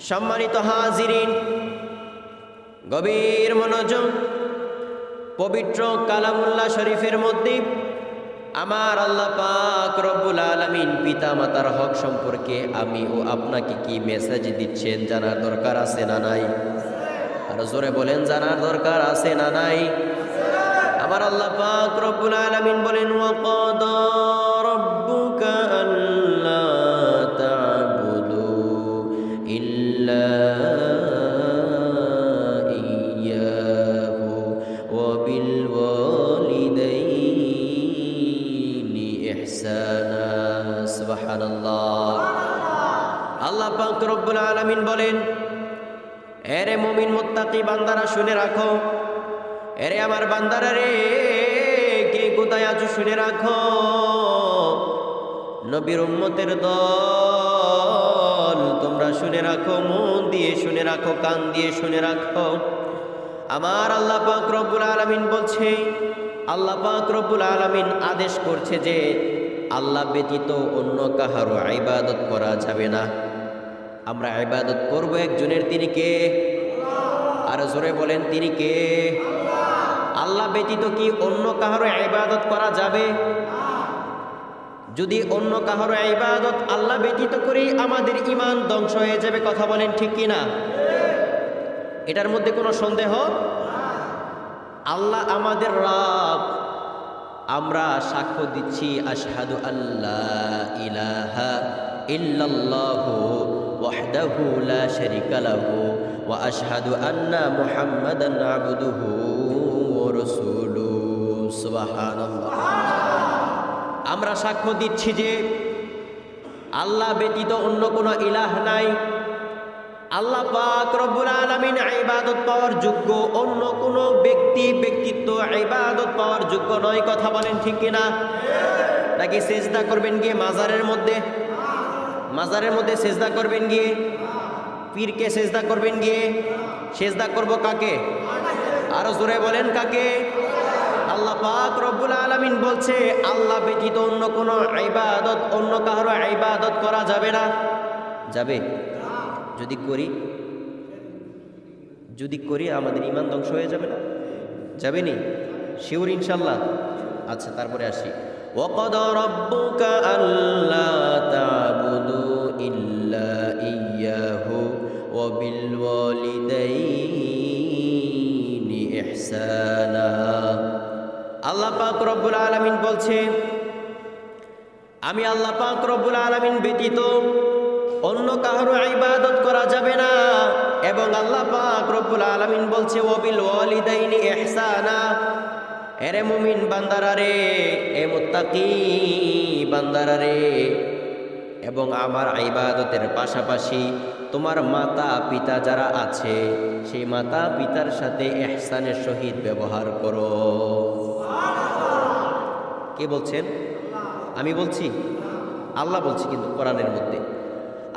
সম্মানিত হাজিরিন, গভীর মনোযোগ, পবিত্র কালামুল্লাহ শরীফের মধ্যে আমার আল্লাহ পাক রব্বুল আলামিন পিতা মাতার হক সম্পর্কে আমি ও আপনাকে কি মেসেজ দিচ্ছেন জানার দরকার আছে না নাই? আর জোরে বলেন, জানার দরকার আছে না নাই? আমার আল্লাহ পাক রব্বুল আলামিন বলেন বিল ওয়ালিদাইনি ইহসানা সুবহানাল্লাহ আল্লাহ পাক রব্বুল আলামিন বলেন, এরে মুমিন মুত্তাকি বান্দারা শুনে রাখো। এরে আমার বান্দারা রে, কে কোথায় আছো শুনে রাখো। নবীর উম্মতের দল, তোমরা শুনে রাখো, মন দিয়ে শুনে রাখো, কান দিয়ে শুনে রাখো। আমার আল্লাহ পাক রব্বুল আলামিন বলছে, আল্লাহ পাক রব্বুল আলামিন আদেশ করছে যে আল্লাহ ব্যতীত অন্য কাহারও ইবাদত করা যাবে না। আমরা ইবাদত করব একজনের, তিনি কে? আর জোরে বলেন, তিনি কে? আল্লাহ ব্যতীত কি অন্য কাহারও ইবাদত করা যাবে? যদি অন্য কাহারও ইবাদত আল্লাহ ব্যতীত করেই আমাদের ইমান ধ্বংস হয়ে যাবে, কথা বলেন ঠিক কি না এটার মধ্যে কোনো সন্দেহ? আল্লাহ আমাদের রব। আমরা সাক্ষ্য দিচ্ছি, আশহাদু আল্লাহ ইলাহা ইল্লাল্লাহু ওয়াহদাহু লা শারীকা লাহু ওয়া আশহাদু আন্না মুহাম্মাদান আবদুহু ওয়া রাসূলুহু সুবহানাল্লাহ। আমরা সাক্ষ্য দিচ্ছি যে আল্লাহ ব্যতীত অন্য কোনো ইলাহ নাই। আল্লাহ পাক রব্বুল আলামিন ইবাদত পাওয়ার যোগ্য, অন্য কোনো ব্যক্তি ব্যক্তিত্ব ইবাদত পাওয়ার যোগ্য নয়, কথা বলেন ঠিক কিনা? নাকি সেজদা করবেন গিয়ে মাজারের মধ্যে? মাজারের মধ্যে সেজদা করবেন গিয়ে? পীরকে সেজদা করবেন গিয়ে? সেজদা করব কাকে? আরও জোরে বলেন কাকে? আল্লাহ পাক রব্বুল আলামিন বলছে, আল্লাহ ব্যতীত অন্য কোনো ইবাদত, অন্য কারও ইবাদত করা যাবে না। যাবে। যদি করি যদি করি আমাদের ইমান ধ্বংস হয়ে যাবে না যাবে নি শিওর ইনশাল্লাহ আচ্ছা তারপরে আসি وقضى ربك ألا تعبدوا إلا إياه وبالوالدين إحسانا আল্লাহ পাক রব্বুল আলামিন বলছে আমি আল্লাহ পাক রব্বুল আলামিন ব্যতীত অন্য কাহারও ইবাদত করা যাবে না এবং আল্লাহ পাক রব্বুল আলামিন বলছে, ওয়াবিল ওয়ালিদাইনি ইহসানা। এরে মুমিন বান্দারা রে, এ মুত্তাকি বান্দারা রে। এবং আমার ইবাদতের পাশাপাশি তোমার মাতা পিতা যারা আছে, সেই মাতা পিতার সাথে এহসানের সহিত ব্যবহার করো। কে বলছেন? আমি বলছি? আল্লাহ বলছি কিন্তু কোরআনের মধ্যে।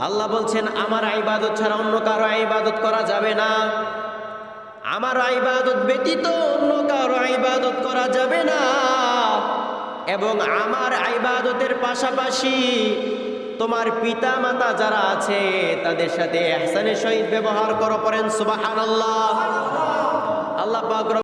আল্লাহ বলছেন, আমার আইবাদত ছাড়া অন্য কারও আইবাদত করা যাবে না। আমার আইবাদত ব্যতীত অন্য কারও আইবাদত করা যাবে না। এবং আমার আইবাদতের পাশাপাশি তোমার পিতা মাতা যারা আছে, তাদের সাথে এহসানের সহিত ব্যবহার করো পড়েন সুবাহ আল্লাহ আল্লাহ